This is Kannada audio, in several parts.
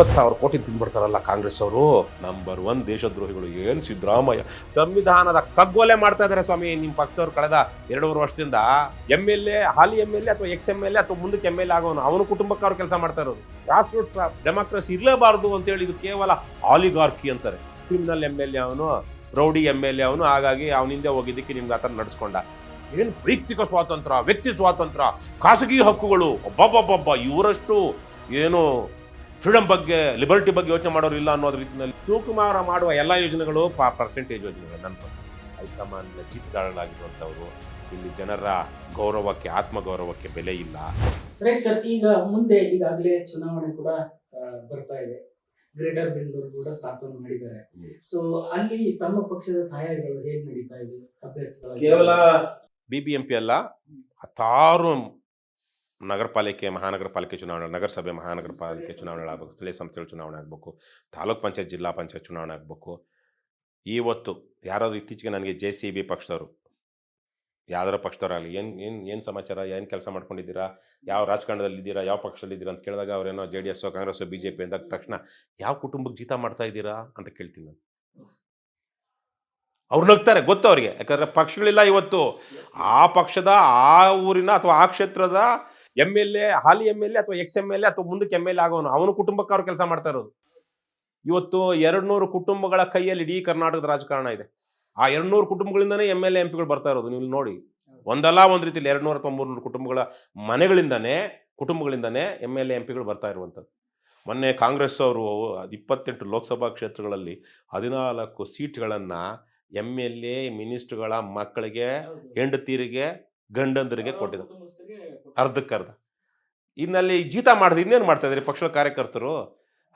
ಇಪ್ಪತ್ತು ಸಾವಿರ ಕೋಟಿ ತಿಂದ್ಬಿಡ್ತಾರಲ್ಲ ಕಾಂಗ್ರೆಸ್ ಅವರು. ನಂಬರ್ ಒನ್ ದೇಶದ್ರೋಹಿಗಳು ಏನು ಸಿದ್ದರಾಮಯ್ಯ. ಸಂವಿಧಾನದ ಕಗ್ಗೊಲೆ ಮಾಡ್ತಾ ಇದ್ದಾರೆ ಸ್ವಾಮಿ. ನಿಮ್ಮ ಪಕ್ಷದವ್ರು ಕಳೆದ ಎರಡೂವರೆ ವರ್ಷದಿಂದ ಎಂ ಎಲ್ ಎ ಹಾಲಿ ಎಂ ಎಲ್ ಎ ಅಥವಾ ಎಕ್ಸ್ ಎಂ ಎಲ್ ಎ ಅಥವಾ ಮುಂದಕ್ಕೆ ಎಂ ಎಲ್ ಎ ಆಗೋನು ಅವನ ಕುಟುಂಬಕ್ಕೆ ಅವ್ರು ಕೆಲಸ ಮಾಡ್ತಾ ಇರೋದು. ಗ್ರಾಸ್ ರೂಟ್ ಡೆಮಾಕ್ರಸಿ ಇರಲೇಬಾರ್ದು ಅಂತೇಳಿ ಇದು ಕೇವಲ ಆಲಿಗಾರ್ಕಿ ಅಂತಾರೆ. ಕ್ರಿಮಿನಲ್ ಎಂ ಎಲ್ ಎ ಅವನು ರೌಡಿ ಎಂ ಎಲ್ ಎ ಅವನು, ಹಾಗಾಗಿ ಅವನಿಂದ ಹೋಗಿದ್ದಕ್ಕೆ ನಿಮ್ಗೆ ಆತನ ನಡೆಸ್ಕೊಂಡ. ಏನು ವೈಯಕ್ತಿಕ ಸ್ವಾತಂತ್ರ್ಯ, ವ್ಯಕ್ತಿ ಸ್ವಾತಂತ್ರ್ಯ, ಖಾಸಗಿ ಹಕ್ಕುಗಳು ಒಬ್ಬೊಬ್ಬೊಬ್ಬ ಇವರಷ್ಟು ಏನು ಫ್ರೀಡಮ್ ಬಗ್ಗೆ ಲಿಬರ್ಟಿ ಬಗ್ಗೆ ಯೋಚನೆ ಮಾಡೋರು ಇಲ್ಲ ಅನ್ನೋದ್ರ ರೀತಿಯಲ್ಲಿ ಶಿವಕುಮಾರ ಮಾಡುವ ಎಲ್ಲ ಯೋಜನೆಗಳು ಪರ್ಸೆಂಟೇಜ್ ಯೋಜನೆಗಳು. ನನ್ನ ಹೈಕಮಾಂಡ್ ಜಿತ್ಗಾರರಾಗಿರುವಂಥವ್ರು ಇಲ್ಲಿ ಜನರ ಗೌರವಕ್ಕೆ ಆತ್ಮಗೌರವಕ್ಕೆ ಬೆಲೆ ಇಲ್ಲ. ರೈಟ್ ಸರ್ ಈಗ ಮುಂದೆ ಈಗಾಗಲೇ ಚುನಾವಣೆ ಕೂಡ ಬರ್ತಾ ಇದೆ. ಗ್ರೇಟರ್ ಬೆಂಗಳೂರು ಕೂಡ ಸ್ಥಾಪನೆ ಮಾಡಿದ್ದಾರೆ. ಸೊ ಅಲ್ಲಿ ತಮ್ಮ ಪಕ್ಷದ ತಯಾರಿಗಳು ಹೇಗೆ ನಡೀತಾ ಇದೆ? ಅಭ್ಯರ್ಥಿಗಳ. ಕೇವಲ ಬಿ ಬಿ ಎಂ ಪಿ ಅಲ್ಲ ಹತ್ತಾರು ನಗರ ಪಾಲಿಕೆ ಮಹಾನಗರ ಪಾಲಿಕೆ ಚುನಾವಣೆ ನಗರಸಭೆ ಮಹಾನಗರ ಪಾಲಿಕೆ ಆಗಬೇಕು ಸ್ಥಳೀಯ ಸಂಸ್ಥೆಗಳ ಚುನಾವಣೆ ಆಗಬೇಕು ತಾಲೂಕ್ ಪಂಚಾಯತ್ ಜಿಲ್ಲಾ ಪಂಚಾಯತ್ ಚುನಾವಣೆ ಆಗಬೇಕು. ಇವತ್ತು ಯಾರಾದರೂ ಇತ್ತೀಚೆಗೆ ನನಗೆ ಜೆ ಸಿ ಬಿ ಪಕ್ಷದವರು ಯಾವ್ದಾರ ಪಕ್ಷದವರಾಗಲಿ ಏನು ಏನು ಏನು ಸಮಾಚಾರ ಏನು ಕೆಲಸ ಮಾಡ್ಕೊಂಡಿದ್ದೀರಾ ಯಾವ ರಾಜಕಾರಣದಲ್ಲಿ ಇದ್ದೀರಾ ಯಾವ ಪಕ್ಷದಲ್ಲಿ ಇದ್ದೀರಾ ಅಂತ ಕೇಳಿದಾಗ ಅವರೇನೋ J D S Congress B J P ಅಂದಾಗ ತಕ್ಷಣ ಯಾವ ಕುಟುಂಬಕ್ಕೆ ಜೀತ ಮಾಡ್ತಾ ಇದ್ದೀರಾ ಅಂತ ಕೇಳ್ತೀನಿ ನಾನು. ಅವ್ರು ನಗ್ತಾರೆ ಗೊತ್ತು ಅವರಿಗೆ. ಯಾಕಂದರೆ ಪಕ್ಷಗಳಿಲ್ಲ ಇವತ್ತು. ಆ ಪಕ್ಷದ ಆ ಊರಿನ ಅಥವಾ ಆ ಕ್ಷೇತ್ರದ ಎಂ ಎಲ್ ಎ ಹಾಲಿ ಎಂ ಎಲ್ ಎ ಅಥವಾ ಎಕ್ಸ್ ಎಂ ಎಲ್ ಎ ಅಥವಾ ಮುಂದಕ್ಕೆ ಎಂ ಎಲ್ ಎ ಆಗೋನು ಅವನು ಕುಟುಂಬಕ್ಕೆ ಅವ್ರು ಕೆಲಸ ಮಾಡ್ತಾ ಇರೋದು. ಇವತ್ತು ಎರಡು ನೂರು ಕುಟುಂಬಗಳ ಕೈಯಲ್ಲಿ ಇಡೀ ಕರ್ನಾಟಕದ ರಾಜಕಾರಣ ಇದೆ. ಆ ಎರಡು ನೂರು ಕುಟುಂಬಗಳಿಂದನೇ ಎಂ ಎಲ್ ಎ ಎಂ ಪಿಗಳು ಬರ್ತಾ ಇರೋದು ನೀವು ನೋಡಿ. ಒಂದಲ್ಲ ಒಂದು ರೀತಿಯಲ್ಲಿ ಎರಡು ನೂರ ಅಥವಾ ಮೂರ್ನೂರು ಕುಟುಂಬಗಳ ಮನೆಗಳಿಂದನೇ ಕುಟುಂಬಗಳಿಂದನೇ ಎಂ ಎಲ್ ಎ ಎಂ ಪಿಗಳು ಬರ್ತಾ ಇರುವಂಥದ್ದು. ಮೊನ್ನೆ ಕಾಂಗ್ರೆಸ್ ಅವರು ಇಪ್ಪತ್ತೆಂಟು ಲೋಕಸಭಾ ಕ್ಷೇತ್ರಗಳಲ್ಲಿ ಹದಿನಾಲ್ಕು ಸೀಟ್ಗಳನ್ನು ಎಂ ಎಲ್ ಎ ಮಿನಿಸ್ಟ್ರುಗಳ ಮಕ್ಕಳಿಗೆ ಹೆಂಡತೀರಿಗೆ ಗಂಡಂದರಿಗೆ ಕೊಟ್ಟಿದ್ರು ಅರ್ಧಕ್ಕೆ ಅರ್ಧ ಇನ್ನಲ್ಲಿ ಜೀತ ಮಾಡಿದ ಇನ್ನೇನು ಮಾಡ್ತಾ ಇದ್ದಾರೆ? ಪಕ್ಷದ ಕಾರ್ಯಕರ್ತರು?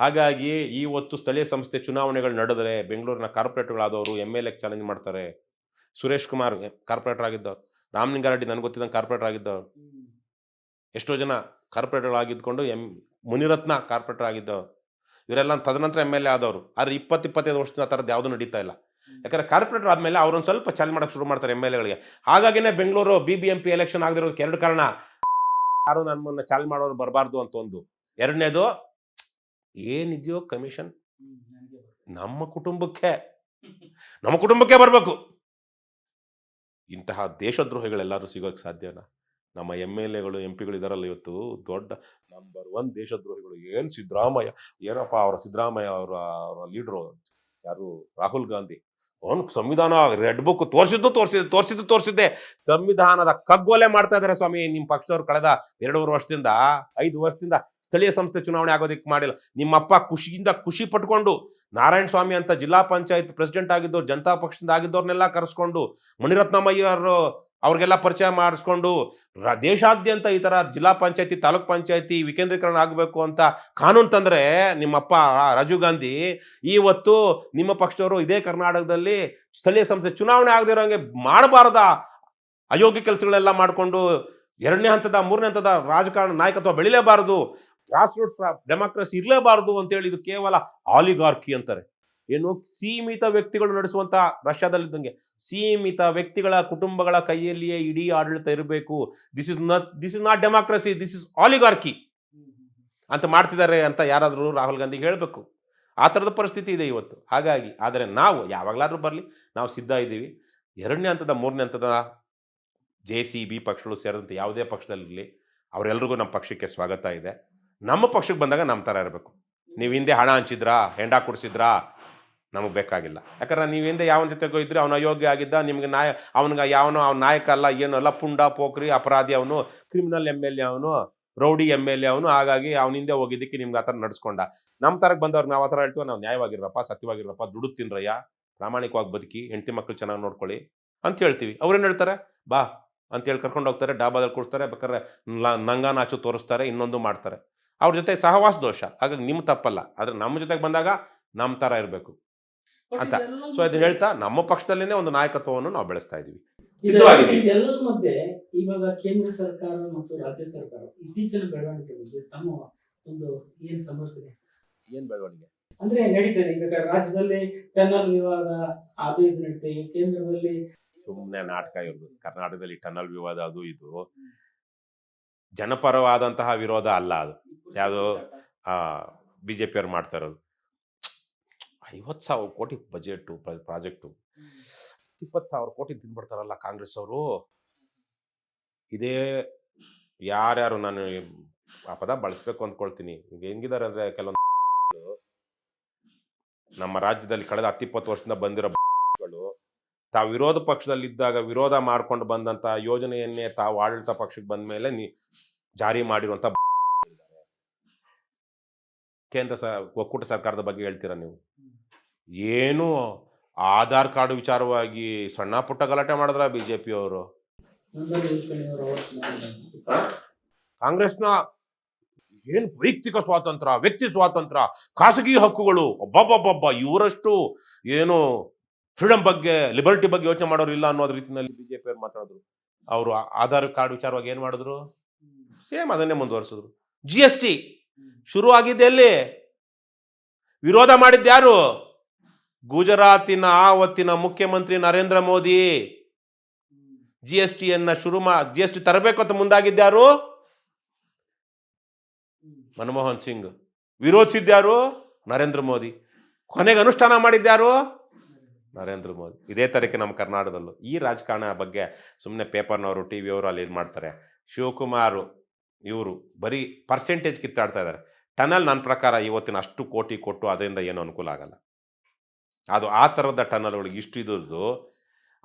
ಹಾಗಾಗಿ ಇವತ್ತು ಸ್ಥಳೀಯ ಸಂಸ್ಥೆ ಚುನಾವಣೆಗಳು ನಡೆದರೆ ಬೆಂಗಳೂರಿನ ಕಾರ್ಪೊರೇಟ್ಗಳಾದವರು ಎಂ ಎಲ್ ಎಗೆ ಚಾಲೆಂಜ್ ಮಾಡ್ತಾರೆ. ಸುರೇಶ್ ಕುಮಾರ್ ಕಾರ್ಪೊರೇಟರ್ ಆಗಿದ್ದವ್ರು. ರಾಮಲಿಂಗಾರೆಡ್ಡಿ ನನಗೆ ಗೊತ್ತಿದ್ದಂಗೆ ಕಾರ್ಪೊರೇಟರ್ ಆಗಿದ್ದವ್ರು. ಎಷ್ಟೋ ಜನ ಕಾರ್ಪೊರೇಟರ್ಗಳಾಗಿದ್ಕೊಂಡು ಎಂ ಮುನಿರತ್ನ ಕಾರ್ಪೊರೇಟರ್ ಆಗಿದ್ದವ್ರು. ಇವರೆಲ್ಲ ತದನಂತರ ಎಂ ಎಲ್ ಎ ಆದವರು. ಆದರೆ ಇಪ್ಪತ್ತು ಇಪ್ಪತ್ತೈದು ವರ್ಷದ ಆ ಥರದ್ದು ಯಾವುದೂ ನಡೀತಾ ಇಲ್ಲ. ಯಾಕಂದ್ರೆ ಕಾರ್ಪೊರೇಟರ್ ಆದಮೇಲೆ ಅವ್ರೊಂದು ಸ್ವಲ್ಪ ಚಾಲ್ ಮಾಡಕ್ ಶುರು ಮಾಡ್ತಾರೆ ಎಂ ಎಲ್ ಎಗಳಿಗೆ ಹಾಗಾಗಿನೇ Bengaluru B B M P election ಆಗದಿರೋದಕ್ಕೆ ಎರಡು ಕಾರಣ. ಯಾರು ನಮ್ಮನ್ನ ಚಾಲ್ ಮಾಡೋರು ಬರಬಾರ್ದು ಅಂತ ಒಂದು ಎರಡನೇದು, ಏನಿದೆಯೋ ಕಮಿಷನ್ ನಮ್ಮ ಕುಟುಂಬಕ್ಕೆ. ನಮ್ಮ ಕುಟುಂಬಕ್ಕೆ ಬರಬೇಕು. ಇಂತಹ ದೇಶದ್ರೋಹಿಗಳೆಲ್ಲರೂ ಸಿಗೋಕೆ ಸಾಧ್ಯನಾ? ನಮ್ಮ ಎಂ ಎಲ್ ಎಗಳು ಎಂ ಪಿಗಳು ಇದಾರಲ್ಲ ಇವತ್ತು. ದೊಡ್ಡ ನಂಬರ್ ಒನ್ ದೇಶದ್ರೋಹಿಗಳು. ಏನು ಸಿದ್ದರಾಮಯ್ಯ? ಏನಪ್ಪ ಅವರ ಸಿದ್ದರಾಮಯ್ಯ ಅವರ ಅವರ ಲೀಡ್ರು ಯಾರು? ರಾಹುಲ್ ಗಾಂಧಿ. ಅವನು ಸಂವಿಧಾನ ರೆಡ್ ಬುಕ್ ತೋರಿಸಿದ್ದು ತೋರಿಸಿದ್ದು ತೋರಿಸಿದ್ದು ತೋರಿಸಿದ್ದೆ. ಸಂವಿಧಾನದ ಕಗ್ಗೊಲೆ ಮಾಡ್ತಾ ಇದಾರೆ ಸ್ವಾಮಿ. ನಿಮ್ಮ ಪಕ್ಷದವ್ರು ಕಳೆದ ಎರಡೂವರೆ ವರ್ಷದಿಂದ, ಐದು ವರ್ಷದಿಂದ ಸ್ಥಳೀಯ ಸಂಸ್ಥೆ ಚುನಾವಣೆ ಆಗೋದಕ್ಕೆ ಮಾಡಿಲ್ಲ. ನಿಮ್ಮಪ್ಪ ಖುಷಿಯಿಂದ ಖುಷಿ ಪಟ್ಕೊಂಡು ನಾರಾಯಣ ಸ್ವಾಮಿ ಅಂತ ಜಿಲ್ಲಾ ಪಂಚಾಯತ್ ಪ್ರೆಸಿಡೆಂಟ್ ಆಗಿದ್ದವ್ರು, ಜನತಾ ಪಕ್ಷದಿಂದ ಆಗಿದ್ದವ್ರನ್ನೆಲ್ಲ ಕರೆಸ್ಕೊಂಡು ಮುನಿರತ್ನಮಯ್ಯರು ಅವ್ರಿಗೆಲ್ಲ ಪರಿಚಯ ಮಾಡಿಸ್ಕೊಂಡು ದೇಶಾದ್ಯಂತ ಈ ಥರ ಜಿಲ್ಲಾ ಪಂಚಾಯತಿ, ತಾಲೂಕು ಪಂಚಾಯತಿ ವಿಕೇಂದ್ರೀಕರಣ ಆಗಬೇಕು ಅಂತ ಕಾನೂನು ತಂದರೆ ನಿಮ್ಮಪ್ಪ ರಾಜೀವ್ ಗಾಂಧಿ ಇವತ್ತು ನಿಮ್ಮ ಪಕ್ಷದವರು ಇದೇ ಕರ್ನಾಟಕದಲ್ಲಿ ಸ್ಥಳೀಯ ಸಂಸ್ಥೆ ಚುನಾವಣೆ ಆಗದಿರೋಂಗೆ ಮಾಡಬಾರ್ದ ಅಯೋಗ್ಯ ಕೆಲಸಗಳೆಲ್ಲ ಮಾಡಿಕೊಂಡು ಎರಡನೇ ಹಂತದ, ಮೂರನೇ ಹಂತದ ರಾಜಕಾರಣ ನಾಯಕತ್ವ ಬೆಳಿಲೇಬಾರದು ಗ್ರಾಸ್ ರೂಟ್ ಡೆಮಾಕ್ರಸಿ ಇರಲೇಬಾರದು ಅಂತೇಳಿ ಇದು ಕೇವಲ ಆಲಿಗಾರ್ಕಿ ಅಂತಾರೆ. ಏನು ಸೀಮಿತ ವ್ಯಕ್ತಿಗಳು ನಡೆಸುವಂತ ರಷ್ಯಾದಲ್ಲಿದ್ದಂಗೆ ಸೀಮಿತ ವ್ಯಕ್ತಿಗಳ ಕುಟುಂಬಗಳ ಕೈಯಲ್ಲಿಯೇ ಇಡೀ ಆಡಳಿತ ಇರಬೇಕು. This is not this is not democracy this is oligarchy ಅಂತ ಮಾಡ್ತಿದ್ದಾರೆ ಅಂತ ಯಾರಾದರೂ ರಾಹುಲ್ ಗಾಂಧಿ ಹೇಳಬೇಕು. ಆ ಥರದ ಪರಿಸ್ಥಿತಿ ಇದೆ ಇವತ್ತು. ಹಾಗಾಗಿ, ಆದರೆ ನಾವು ಯಾವಾಗಲಾದರೂ ಬರಲಿ, ನಾವು ಸಿದ್ಧ ಇದ್ದೀವಿ. ಎರಡನೇ ಹಂತದ, ಮೂರನೇ ಹಂತದ ಜೆ ಸಿ ಬಿ ಪಕ್ಷಗಳು ಸೇರಿದಂತೆ ಯಾವುದೇ ಪಕ್ಷದಲ್ಲಿರಲಿ ಅವರೆಲ್ಲರಿಗೂ ನಮ್ಮ ಪಕ್ಷಕ್ಕೆ ಸ್ವಾಗತ ಇದೆ. ನಮ್ಮ ಪಕ್ಷಕ್ಕೆ ಬಂದಾಗ ನಮ್ಮ ಥರ ಇರಬೇಕು. ನೀವು ಹಿಂದೆ ಹಣ ಹಂಚಿದ್ರಾ, ಹೆಂಡ ಕುಡಿಸಿದ್ರಾ ನಮಗೆ ಬೇಕಾಗಿಲ್ಲ. ಯಾಕಂದ್ರೆ ನೀವು ಹಿಂದೆ ಯಾವನ ಜೊತೆಗೋ ಇದ್ರೆ, ಅವನು ಅಯೋಗ್ಯ ಆಗಿದ್ದ, ನಿಮ್ಗೆ ನಾಯ, ಅವನಿಗೆ ಯಾವನೋ, ಅವ್ನ ನಾಯಕ ಅಲ್ಲ, ಏನು ಅಲ್ಲ, ಪುಂಡ, ಪೋಖ್ರಿ, ಅಪರಾಧಿ ಅವನು ಕ್ರಿಮಿನಲ್ ಎಂ ಎಲ್ ಎ ಅವನು, ರೌಡಿ ಎಂ ಎಲ್ ಎ ಅವನು, ಹಾಗಾಗಿ ಅವನ ಹಿಂದೆ ಹೋಗಿದ್ದಕ್ಕೆ ನಿಮ್ಗೆ ಆ ಥರ ನಡ್ಸ್ಕೊಂಡ. ನಮ್ಮ ಥರಕ್ಕೆ ಬಂದವ್ರು ನಾವು ಆ ಥರ ಹೇಳ್ತೀವಿ, ನಾವು ನ್ಯಾಯವಾಗಿರಪ್ಪ ಸತ್ಯವಾಗಿರಪ್ಪ ದುಡ್ಡು ತಿನ್ರಯ್ಯ, ಪ್ರಾಮಾಣಿಕವಾಗಿ ಬದುಕಿ, ಹೆಂಡತಿ ಮಕ್ಕಳು ಚೆನ್ನಾಗಿ ನೋಡ್ಕೊಳ್ಳಿ ಅಂತ ಹೇಳ್ತೀವಿ. ಅವ್ರೇನು ಹೇಳ್ತಾರೆ? ಬಾ ಅಂತೇಳಿ ಕರ್ಕೊಂಡು ಹೋಗ್ತಾರೆ ಡಾಬಾದಲ್ಲಿ ಕೂರಿಸ್ತಾರೆ, ಬೇಕಾದ್ರೆ ನಂಗಾನಾಚು ನಂಗ ನಾಚು ತೋರಿಸ್ತಾರೆ, ಇನ್ನೊಂದು ಮಾಡ್ತಾರೆ. ಅವ್ರ ಜೊತೆ ಸಹವಾಸ ದೋಷ, ಹಾಗಾಗಿ ನಿಮ್ಮ ತಪ್ಪಲ್ಲ. ಆದ್ರೆ ನಮ್ಮ ಜೊತೆಗೆ ಬಂದಾಗ ನಮ್ಮ ಥರ ಇರಬೇಕು. ಅಂತ. ಸೊ ಅದನ್ನ ಹೇಳ್ತಾ ನಮ್ಮ ಪಕ್ಷದಲ್ಲೇನೆ ಒಂದು ನಾಯಕತ್ವವನ್ನು ನಾವು ಬೆಳೆಸ್ತಾ ಇದೀವಿ ಸುಮ್ನೆ ಇದೆಲ್ಲರ ಮಧ್ಯೆ ಇವಾಗ ಕೇಂದ್ರ ಸರ್ಕಾರ ಮತ್ತು ರಾಜ್ಯ ಸರ್ಕಾರ ಇತ್ತೀಚಿನ ಬೆಳವಣಿಗೆ ಬಗ್ಗೆ ತಮ್ಮ ಒಂದು ಏನ್ ಸಮರ್ಥನೆ? ಏನ್ ಬೆಳವಣಿಗೆ? ಅಂದ್ರೆ ನಡೀತದೆ ಈಗ ರಾಜ್ಯದಲ್ಲಿ ಟನಲ್ ವಿವಾದ ಅದು ಇದು ನಡೀತದೆ ಕೇಂದ್ರದಲ್ಲಿ ಸುಮ್ಮನೆ ನಾಟಕ ಇರೋದು ಕರ್ನಾಟಕದಲ್ಲಿ ಟನಲ್ ವಿವಾದ ಅದು ಇದು. ಜನಪರವಾದಂತಹ ವಿರೋಧ ಅಲ್ಲ ಅದು. ಯಾವುದು? ಆ ಬಿ ಜೆ ಪಿಯವ್ರು ಮಾಡ್ತಾ ಇರೋದು. ಐವತ್ತು ಸಾವಿರ ಕೋಟಿ ಬಜೆಟು ಪ್ರಾಜೆಕ್ಟು. ಇಪ್ಪತ್ತು ಸಾವಿರ ಕೋಟಿ ತಿಂದ್ಬಿಡ್ತಾರಲ್ಲ ಕಾಂಗ್ರೆಸ್ ಅವರು. ಇದೇ ಯಾರ್ಯಾರು ನಾನು ಆ ಪದ ಬಳಸ್ಬೇಕು ಅಂದ್ಕೊಳ್ತೀನಿ. ಈಗ ಹೆಂಗಿದ್ದಾರೆ ಅಂದ್ರೆ ಕೆಲವೊಂದು ನಮ್ಮ ರಾಜ್ಯದಲ್ಲಿ ಕಳೆದ ಹತ್ತಿಪ್ಪತ್ತು ವರ್ಷದಿಂದ ಬಂದಿರೋ ಗಳು ತಾವು ವಿರೋಧ ಪಕ್ಷದಲ್ಲಿದ್ದಾಗ ವಿರೋಧ ಮಾಡ್ಕೊಂಡು ಬಂದಂತ ಯೋಜನೆಯನ್ನೇ ತಾವು ಆಡಳಿತ ಪಕ್ಷಕ್ಕೆ ಬಂದ ಮೇಲೆ ನೀ ಜಾರಿ ಮಾಡಿರುವಂತ ಕೇಂದ್ರ ಸ ಒಕ್ಕೂಟ ಸರ್ಕಾರದ ಬಗ್ಗೆ ಹೇಳ್ತೀರಾ ನೀವು? ಏನು ಆಧಾರ್ ಕಾರ್ಡ್ ವಿಚಾರವಾಗಿ ಸಣ್ಣ ಪುಟ್ಟ ಗಲಾಟೆ ಮಾಡಿದ್ರ ಬಿಜೆಪಿ ಅವರು ಪಿಯವರು ಕಾಂಗ್ರೆಸ್ನ ಏನು ವೈಯಕ್ತಿಕ ಸ್ವಾತಂತ್ರ್ಯ, ವ್ಯಕ್ತಿ ಸ್ವಾತಂತ್ರ್ಯ, ಖಾಸಗಿ ಹಕ್ಕುಗಳು, ಒಬ್ಬೊಬ್ಬೊಬ್ಬ ಇವರಷ್ಟು ಏನು ಫ್ರೀಡಮ್ ಬಗ್ಗೆ, ಲಿಬರ್ಟಿ ಬಗ್ಗೆ ಯೋಚನೆ ಮಾಡೋರು ಇಲ್ಲ ಅನ್ನೋದ್ ರೀತಿಯಲ್ಲಿ ಬಿಜೆಪಿ ಅವ್ರು ಮಾತಾಡಿದ್ರು. ಅವರು ಆಧಾರ್ ಕಾರ್ಡ್ ವಿಚಾರವಾಗಿ ಏನ್ ಮಾಡಿದ್ರು? ಸೇಮ್ ಅದನ್ನೇ ಮುಂದುವರಿಸಿದ್ರು. ಜಿ ಎಸ್ ಟಿ ಶುರು ಆಗಿದ್ದೆ ವಿರೋಧ ಮಾಡಿದ್ದ ಯಾರು? ಗುಜರಾತಿನ ಆವತ್ತಿನ ಮುಖ್ಯಮಂತ್ರಿ ನರೇಂದ್ರ ಮೋದಿ ಜಿ ಎಸ್ ಟಿಯನ್ನ ಶುರು ಮಾ ಜಿ ಎಸ್ ಟಿ ತರಬೇಕು ಅಂತ ಮುಂದಾಗಿದ್ದಾರು ಮನಮೋಹನ್ ಸಿಂಗ್. ವಿರೋಧಿಸಿದ್ಯಾರು ನರೇಂದ್ರ ಮೋದಿ. ಕೊನೆಗೆ ಅನುಷ್ಠಾನ ಮಾಡಿದ್ಯಾರು ನರೇಂದ್ರ ಮೋದಿ. ಇದೇ ತರಕ್ಕೆ ನಮ್ಮ ಕರ್ನಾಟಕದಲ್ಲೂ ಈ ರಾಜಕಾರಣ ಬಗ್ಗೆ ಸುಮ್ಮನೆ ಪೇಪರ್ನವರು, ಟಿ ವಿಯವರು ಅಲ್ಲಿ ಇದು ಮಾಡ್ತಾರೆ. ಶಿವಕುಮಾರ್ ಇವರು ಬರೀ ಪರ್ಸೆಂಟೇಜ್ ಕಿತ್ತಾಡ್ತಾ ಇದ್ದಾರೆ. ಟನಲ್ ನನ್ನ ಪ್ರಕಾರ ಇವತ್ತಿನ ಅಷ್ಟು ಕೋಟಿ ಕೊಟ್ಟು ಅದರಿಂದ ಏನು ಅನುಕೂಲ ಆಗಲ್ಲ. ಅದು ಆ ಥರದ ಟನಲ್ಗಳಿಗೆ ಇಷ್ಟು ಇದ್ರದ್ದು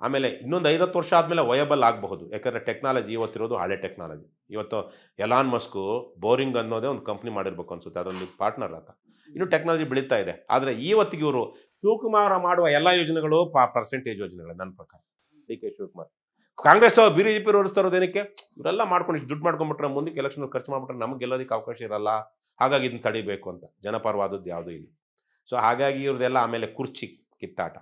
ಆಮೇಲೆ ಇನ್ನೊಂದು ಐವತ್ತು ವರ್ಷ ಆದಮೇಲೆ ವಯಬಲ್ ಆಗಬಹುದು. ಯಾಕಂದರೆ ಟೆಕ್ನಾಲಜಿ ಇವತ್ತಿರೋದು ಹಳೆ ಟೆಕ್ನಾಲಜಿ. ಇವತ್ತು ಎಲಾನ್ ಮಸ್ಕು ಬೋರಿಂಗ್ ಅನ್ನೋದೇ ಒಂದು ಕಂಪ್ನಿ ಮಾಡಿರ್ಬೇಕು ಅನ್ಸುತ್ತೆ, ಅದರಲ್ಲಿ ಪಾರ್ಟ್ನರ್ ಅಂತ. ಇನ್ನು ಟೆಕ್ನಾಲಜಿ ಬೆಳೀತಾ ಇದೆ. ಆದರೆ ಇವತ್ತಿಗೆ ಇವರು ಶಿವಕುಮಾರ ಮಾಡುವ ಎಲ್ಲ ಯೋಜನೆಗಳು ಪಾ ಪರ್ಸೆಂಟೇಜ್ ಯೋಜನೆಗಳು ನನ್ನ ಪ್ರಕಾರ. D K Shivakumar. Congress B J P ಏನಕ್ಕೆ? ಇವರೆಲ್ಲ ಮಾಡ್ಕೊಂಡು ಇಷ್ಟು ದುಡ್ಡು ಮಾಡ್ಕೊಂಡ್ಬಿಟ್ರೆ ಮುಂದಕ್ಕೆ ಎಲೆಕ್ಷನ್ ಖರ್ಚು ಮಾಡ್ಬಿಟ್ರೆ ನಮ್ಗೆ ಗೆಲ್ಲೋದಕ್ಕೆ ಅವಕಾಶ ಇರಲ್ಲ. ಹಾಗಾಗಿ ಇದನ್ನು ತಡಿಬೇಕು ಅಂತ. ಜನಪರವಾದದ್ದು ಯಾವುದೂ ಇಲ್ಲ. ಸೊ ಹಾಗಾಗಿ ಇವ್ರದ್ದೆಲ್ಲ ಆಮೇಲೆ ಕುರ್ಚಿ ಕಿತ್ತಾಟ.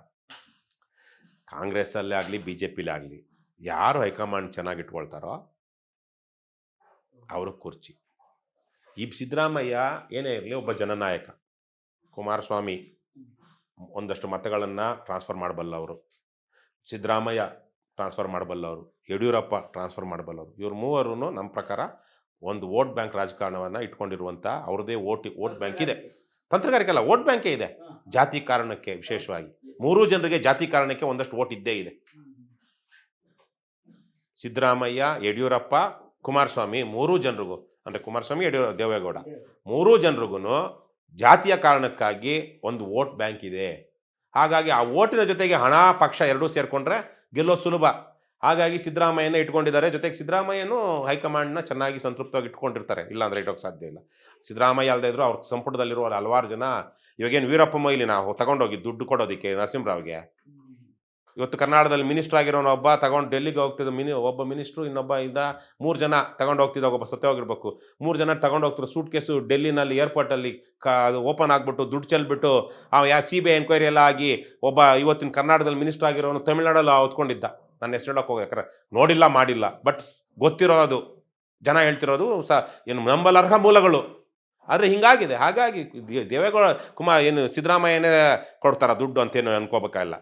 ಕಾಂಗ್ರೆಸ್ಸಲ್ಲೇ ಆಗಲಿ ಬಿ ಜೆ ಪಿಲೇ ಆಗಲಿ ಯಾರು ಹೈಕಮಾಂಡ್ ಚೆನ್ನಾಗಿ ಇಟ್ಕೊಳ್ತಾರೋ ಅವರು ಕುರ್ಚಿ. ಈ ಸಿದ್ದರಾಮಯ್ಯ ಏನೇ ಇರಲಿ ಒಬ್ಬ ಜನನಾಯಕ. ಕುಮಾರಸ್ವಾಮಿ ಒಂದಷ್ಟು ಮತಗಳನ್ನು ಟ್ರಾನ್ಸ್ಫರ್ ಮಾಡಬಲ್ಲವರು ಸಿದ್ದರಾಮಯ್ಯ ಟ್ರಾನ್ಸ್ಫರ್ ಮಾಡಬಲ್ಲವರು ಯಡಿಯೂರಪ್ಪ ಟ್ರಾನ್ಸ್ಫರ್ ಮಾಡಬಲ್ಲವರು ಇವ್ರು ಮೂವರು ನಮ್ಮ ಪ್ರಕಾರ ಒಂದು ವೋಟ್ ಬ್ಯಾಂಕ್ ರಾಜಕಾರಣವನ್ನು ಇಟ್ಕೊಂಡಿರುವಂಥ ಅವ್ರದ್ದೇ ಓಟ್ ವೋಟ್ ಬ್ಯಾಂಕ್ ಇದೆ ತಂತ್ರಗಾರಿಕೆ ಅಲ್ಲ ವೋಟ್ ಬ್ಯಾಂಕೇ ಇದೆ. ಜಾತಿ ಕಾರಣಕ್ಕೆ ವಿಶೇಷವಾಗಿ. ಮೂರು ಜನರಿಗೆ ಜಾತಿ ಕಾರಣಕ್ಕೆ ಒಂದಷ್ಟು ವೋಟ್ ಇದ್ದೇ ಇದೆ. ಸಿದ್ದರಾಮಯ್ಯ ಯಡಿಯೂರಪ್ಪ ಕುಮಾರಸ್ವಾಮಿ ಮೂರೂ ಜನರಿಗೂ ಅಂದರೆ ಕುಮಾರಸ್ವಾಮಿ ಯಡಿಯೂರ ದೇವೇಗೌಡ ಮೂರೂ ಜನರಿಗೂ ಜಾತಿಯ ಕಾರಣಕ್ಕಾಗಿ ಒಂದು ವೋಟ್ ಬ್ಯಾಂಕ್ ಇದೆ. ಹಾಗಾಗಿ ಆ ಓಟಿನ ಜೊತೆಗೆ ಹಣ ಪಕ್ಷ ಎರಡೂ ಸೇರಿಕೊಂಡ್ರೆ ಗೆಲ್ಲೋದು ಸುಲಭ. ಹಾಗಾಗಿ ಸಿದ್ದರಾಮಯ್ಯನ ಇಟ್ಕೊಂಡಿದ್ದಾರೆ. ಜೊತೆಗೆ ಸಿದ್ದರಾಮಯ್ಯನು ಹೈಕಮಾಂಡ್ನ ಚೆನ್ನಾಗಿ ಸಂತೃಪ್ತವಾಗಿ ಇಟ್ಕೊಂಡಿರ್ತಾರೆ. ಇಲ್ಲಾಂದ್ರೆ ಇಟ್ಟೋಕೆ ಸಾಧ್ಯ ಇಲ್ಲ. ಸಿದ್ದರಾಮಯ್ಯ ಅಲ್ಲದೆ ಇದ್ರು ಅವ್ರ ಸಂಪುಟದಲ್ಲಿರುವ ಹಲವಾರು ಜನ, ಇವಾಗೇನು ವೀರಪ್ಪ ಮೊಯ್ಲಿ ನಾವು ತಗೊಂಡೋಗಿ ದುಡ್ಡು ಕೊಡೋದಕ್ಕೆ ನರಸಿಂಹರಾವ್ಗೆ? ಇವತ್ತು ಕರ್ನಾಟಕದಲ್ಲಿ ಮಿನಿಸ್ಟರ್ ಆಗಿರೋನು ಒಬ್ಬ, ತಗೊಂಡು ಡೆಲ್ಲಿಗೆ ಹೋಗ್ತಿದ್ದ ಮಿನಿ, ಒಬ್ಬ ಮಿನಿಸ್ಟ್ರು, ಇನ್ನೊಬ್ಬ ಇಂದ ಮೂರು ಜನ ತಗೊಂಡು ಹೋಗ್ತಿದ್ದ ಒಬ್ಬ ಸತ್ಯ ಹೋಗಿರ್ಬೇಕು ಮೂರು ಜನ ತಗೊಂಡು ಹೋಗ್ತಿರೋ ಸೂಟ್ ಕೇಸು ಡೆಲ್ಲಿನಲ್ಲಿ ಏರ್ಪೋರ್ಟಲ್ಲಿ ಕ, ಅದು ಓಪನ್ ಆಗಿಬಿಟ್ಟು ದುಡ್ಡು ಚೆಲ್ಬಿಟ್ಟು, ಆ ಯಾ, ಸಿ ಬಿ ಐ ಎನ್ಕ್ವೈರಿ ಎಲ್ಲ ಆಗಿ ಒಬ್ಬ ಇವತ್ತಿನ ಕರ್ನಾಟಕದಲ್ಲಿ ಮಿನಿಸ್ಟರ್ ಆಗಿರೋನು ತಮಿಳ್ನಾಡಲ್ಲಿ ಹೊತ್ಕೊಂಡಿದ್ದ. ನನ್ನ ಹೆಸರು ಹೇಳೋಕೆ ಯಾಕಂದ್ರೆ ನೋಡಿಲ್ಲ, ಮಾಡಿಲ್ಲ. ಬಟ್ ಗೊತ್ತಿರೋದು, ಜನ ಹೇಳ್ತಿರೋದು ಸ ಏನು ನಂಬಲರ್ಹ ಮೂಲಗಳು. ಆದರೆ ಹಿಂಗಾಗಿದೆ. ಹಾಗಾಗಿ ದೇವೇಗೌಡ ಕುಮಾರ್ ಏನು ಸಿದ್ದರಾಮಯ್ಯನೇ ಕೊಡ್ತಾರ ದುಡ್ಡು ಅಂತೇನು ಅನ್ಕೋಬೇಕಾಗಿಲ್ಲ.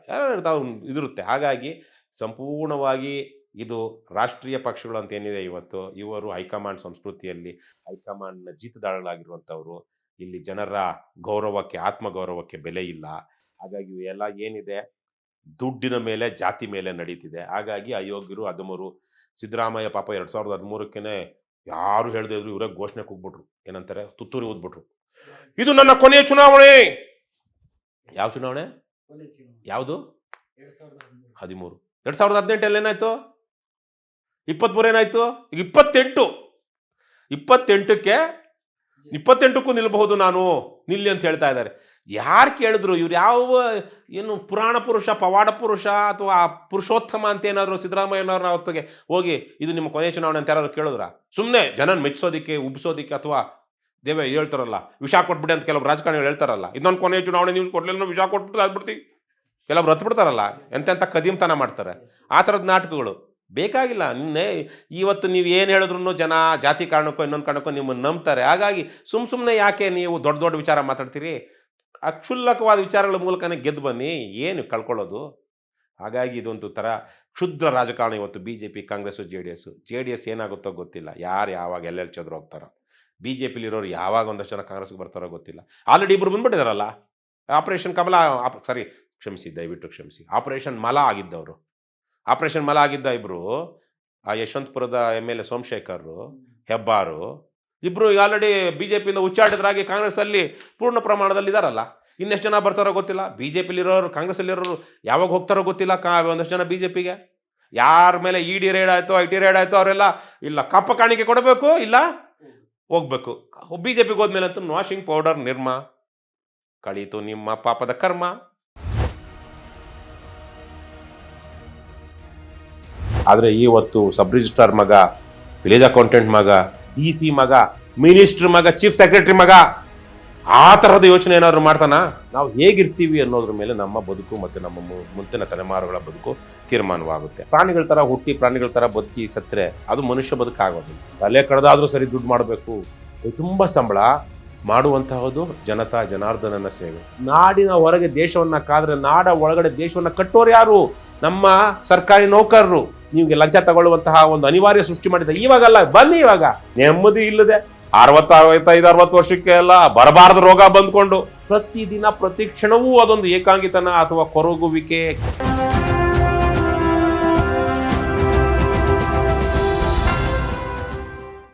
ತಾವು ಇದಿರುತ್ತೆ. ಹಾಗಾಗಿ ಸಂಪೂರ್ಣವಾಗಿ ಇದು ರಾಷ್ಟ್ರೀಯ ಪಕ್ಷಗಳು ಅಂತ ಏನಿದೆ ಇವತ್ತು, ಇವರು ಹೈಕಮಾಂಡ್ ಸಂಸ್ಕೃತಿಯಲ್ಲಿ ಹೈಕಮಾಂಡ್ನ ಜೀತದಾಳಗಳಾಗಿರುವಂಥವ್ರು ಇಲ್ಲಿ ಜನರ ಗೌರವಕ್ಕೆ, ಆತ್ಮಗೌರವಕ್ಕೆ ಬೆಲೆ ಇಲ್ಲ. ಹಾಗಾಗಿ ಇವೆಲ್ಲ ಏನಿದೆ? ದುಡ್ಡಿನ ಮೇಲೆ, ಜಾತಿ ಮೇಲೆ ನಡೀತಿದೆ. ಹಾಗಾಗಿ ಅಯೋಗ್ಯರು ಅದಮರು ಸಿದ್ದರಾಮಯ್ಯ ಪಾಪ ಎರಡು ಸಾವಿರದ ಹದಿಮೂರಕ್ಕೇನೆ ಯಾರು ಹೇಳದೇ ಇದ್ರು ಇವರೇ ಘೋಷಣೆ ಕೂಗ್ಬಿಟ್ರು. ಏನಂತಾರೆ? ತುತ್ತೂರಿ ಊದ್ಬಿಟ್ರು ಇದು ನನ್ನ ಕೊನೆಯ ಚುನಾವಣೆ! ಯಾವ ಚುನಾವಣೆ? ಯಾವುದು? ಹದಿಮೂರು. ಎರಡು ಸಾವಿರದ ಹದಿನೆಂಟಲ್ಲಿ ಏನಾಯ್ತು? ಇಪ್ಪತ್ಮೂರು ಏನಾಯ್ತು? ಈಗ ಇಪ್ಪತ್ತೆಂಟು. ಇಪ್ಪತ್ತೆಂಟಕ್ಕೆ, ಇಪ್ಪತ್ತೆಂಟಕ್ಕೂ ನಿಲ್ಲಬಹುದು ನಾನು. ನಿಲ್ಲಿ ಅಂತ ಹೇಳ್ತಾ ಇದ್ದಾರೆ. ಯಾರು ಕೇಳಿದ್ರು ಇವ್ರು ಯಾವ ಏನು ಪುರಾಣ ಪುರುಷ, ಪವಾಡ ಪುರುಷ ಅಥವಾ ಪುರುಷೋತ್ತಮ ಅಂತ ಏನಾದರೂ ಸಿದ್ದರಾಮಯ್ಯನವ್ರ ಹೊತ್ತಿಗೆ ಹೋಗಿ ಇದು ನಿಮ್ಮ ಕೊನೆಯ ಚುನಾವಣೆ ಅಂತ ಯಾರಾದ್ರು ಕೇಳಿದ್ರ? ಸುಮ್ಮನೆ ಜನನ ಮೆಚ್ಚೋದಿಕ್ಕೆ ಉಬ್ಸೋದಿಕ್ಕೆ ಅಥವಾ ದೇವೇ ಹೇಳ್ತಾರಲ್ಲ, ವಿಷ ಕೊಟ್ಬಿಡಿ ಅಂತ ಕೆಲವು ರಾಜಕಾರಣಿಗಳು ಹೇಳ್ತಾರಲ್ಲ ಇದೊಂದು ಕೊನೆ ಚುನಾವಣೆ ನೀವು ಕೊಡ್ಲಿಲ್ಲ ವಿಷ ಕೊಟ್ಬಿಟ್ಟು ಅದ್ಬಿಡ್ತೀವಿ ಕೆಲವ್ರು ಹತ್ಬಿಡ್ತಾರಲ್ಲ ಎಂತೆಂಥ ಕದೀಮ್ತನ ಮಾಡ್ತಾರೆ. ಆ ಥರದ ನಾಟಕಗಳು ಬೇಕಾಗಿಲ್ಲ. ನಿನ್ನೆ ಇವತ್ತು ನೀವು ಏನು ಹೇಳಿದ್ರು ಜನ ಜಾತಿ ಕಾರಣಕ್ಕೋ, ಇನ್ನೊಂದು ಕಾರಣಕ್ಕೋ ನಿಮ್ಮನ್ನು ನಂಬ್ತಾರೆ. ಹಾಗಾಗಿ ಸುಮ್ಮ ಸುಮ್ಮನೆ ಯಾಕೆ ನೀವು ದೊಡ್ಡ ದೊಡ್ಡ ವಿಚಾರ ಮಾತಾಡ್ತೀರಿ? ಅಕ್ಷುಲ್ಲಕವಾದ ವಿಚಾರಗಳ ಮೂಲಕನೇ ಗೆದ್ದು ಬನ್ನಿ ಏನು ಕಳ್ಕೊಳ್ಳೋದು? ಹಾಗಾಗಿ ಇದೊಂದು ಥರ ಕ್ಷುದ್ರ ರಾಜಕಾರಣ ಇವತ್ತು B J P Congress J D S J D S ಏನಾಗುತ್ತೋ ಗೊತ್ತಿಲ್ಲ. ಯಾರು ಯಾವಾಗ ಎಲ್ಲೆಲ್ಲಿ ಚದ್ರ ಹೋಗ್ತಾರೋ. ಬಿ ಜೆ ಪಿಲಿರೋರು ಯಾವಾಗ ಒಂದಷ್ಟು ಜನ ಕಾಂಗ್ರೆಸ್ಗೆ ಬರ್ತಾರೋ ಗೊತ್ತಿಲ್ಲ. ಆಲ್ರೆಡಿ ಇಬ್ಬರು ಬಂದ್ಬಿಟ್ಟಿದಾರಲ್ಲ? ಆಪರೇಷನ್ ಕಮಲ ಸಾರಿ ಕ್ಷಮಿಸಿ ದಯವಿಟ್ಟು ಕ್ಷಮಿಸಿ. ಆಪರೇಷನ್ ಮಲ ಆಗಿದ್ದವರು. ಆಪರೇಷನ್ ಮಲ ಆಗಿದ್ದ ಇಬ್ಬರು ಆ ಯಶವಂತಪುರದ M L A Somashekar Hebbar ಇಬ್ರು ಈಗ ಆಲ್ರೆಡಿ ಬಿ ಜೆ ಪಿಯಿಂದ ಉಚ್ಚಾಟಿತರಾಗಿ ಕಾಂಗ್ರೆಸ್ಸಲ್ಲಿ ಪೂರ್ಣ ಪ್ರಮಾಣದಲ್ಲಿ ಇದಾರಲ್ಲ. ಇನ್ನೆಷ್ಟು ಜನ ಬರ್ತಾರೋ ಗೊತ್ತಿಲ್ಲ. ಬಿ ಜೆ ಪಿಲಿರೋರು ಕಾಂಗ್ರೆಸ್ಸಲ್ಲಿರೋರು ಯಾವಾಗ ಹೋಗ್ತಾರೋ ಗೊತ್ತಿಲ್ಲ. ಕಾ ಒಂದಷ್ಟು ಜನ ಬಿ ಜೆ ಪಿಗೆ ಯಾರ ಮೇಲೆ ಇ ಡಿ ರೇಡ್ ಆಯಿತು ಐ ಟಿ ರೇಡ್ ಆಯಿತು ಅವರೆಲ್ಲ, ಇಲ್ಲ ಕಪ್ಪ ಕಾಣಿಕೆ ಕೊಡಬೇಕು, ಇಲ್ಲ ಹೋಗ್ಬೇಕು. ಬಿ ಜೆ ಪಿಗೆ ಹೋದ್ಮೇಲೆ ಅಂತೂ ವಾಷಿಂಗ್ ಪೌಡರ್ ನಿರ್ಮ, ಕಳೀತು ನಿಮ್ಮ ಪಾಪದ ಕರ್ಮ. ಆದರೆ ಇವತ್ತು ಸಬ್ ರಿಜಿಸ್ಟ್ರಾರ್ ಮಗ ವಿಲೇಜ್ ಅಕೌಂಟೆಂಟ್ ಮಗ ಡಿ ಸಿ ಮಗ, ಮಿನಿಸ್ಟರ್ ಮಗ, ಚೀಫ್ ಸೆಕ್ರೆಟರಿ ಮಗ, ಆ ತರಹದ ಯೋಚನೆ ಏನಾದರೂ ಮಾಡ್ತಾನ? ನಾವು ಹೇಗಿರ್ತೀವಿ ಅನ್ನೋದ್ರ ಮೇಲೆ ನಮ್ಮ ಬದುಕು ಮತ್ತೆ ನಮ್ಮ ಮುಂದಿನ ತಲೆಮಾರುಗಳ ಬದುಕು ತೀರ್ಮಾನವಾಗುತ್ತೆ. ಪ್ರಾಣಿಗಳ ತರ ಹುಟ್ಟಿ ಪ್ರಾಣಿಗಳ ತರ ಬದುಕಿ ಸತ್ತರೆ ಅದು ಮನುಷ್ಯ ಬದುಕಾಗೋದಿಲ್ಲ ತಲೆ ಕಡದಾದ್ರೂ ಸರಿ ದುಡ್ಡು ಮಾಡಬೇಕು. ತುಂಬಾ ಸಂಬಳ. ಮಾಡುವಂತಹದು ಜನತಾ ಜನಾರ್ದನನ ಸೇವೆ. ನಾಡಿನ ಹೊರಗೆ ದೇಶವನ್ನ ಕಾದ್ರೆ ನಾಡ ಒಳಗಡೆ ದೇಶವನ್ನ ಕಟ್ಟೋರು ಯಾರು? ನಮ್ಮ ಸರ್ಕಾರಿ ನೌಕರರು. ನಿಮ್ಗೆ ಲಂಚ ತಗೊಳ್ಳುವಂತಹ ಒಂದು ಅನಿವಾರ್ಯ ಸೃಷ್ಟಿ ಮಾಡಿದ ಇವಾಗಲ್ಲ, ಬನ್ನಿ ಇವಾಗ. ನೆಮ್ಮದಿ ಇಲ್ಲದೆ ಅರವತ್ತ, ಅರವತ್ತೈದು, ಅರವತ್ತು ವರ್ಷಕ್ಕೆ ಎಲ್ಲ ಬರಬಾರದ ರೋಗ ಬಂದ್ಕೊಂಡು ಪ್ರತಿದಿನ ಪ್ರತಿ ಕ್ಷಣವೂ ಅದೊಂದು ಏಕಾಂಗಿತನ ಅಥವಾ ಕೊರಗುವಿಕೆ.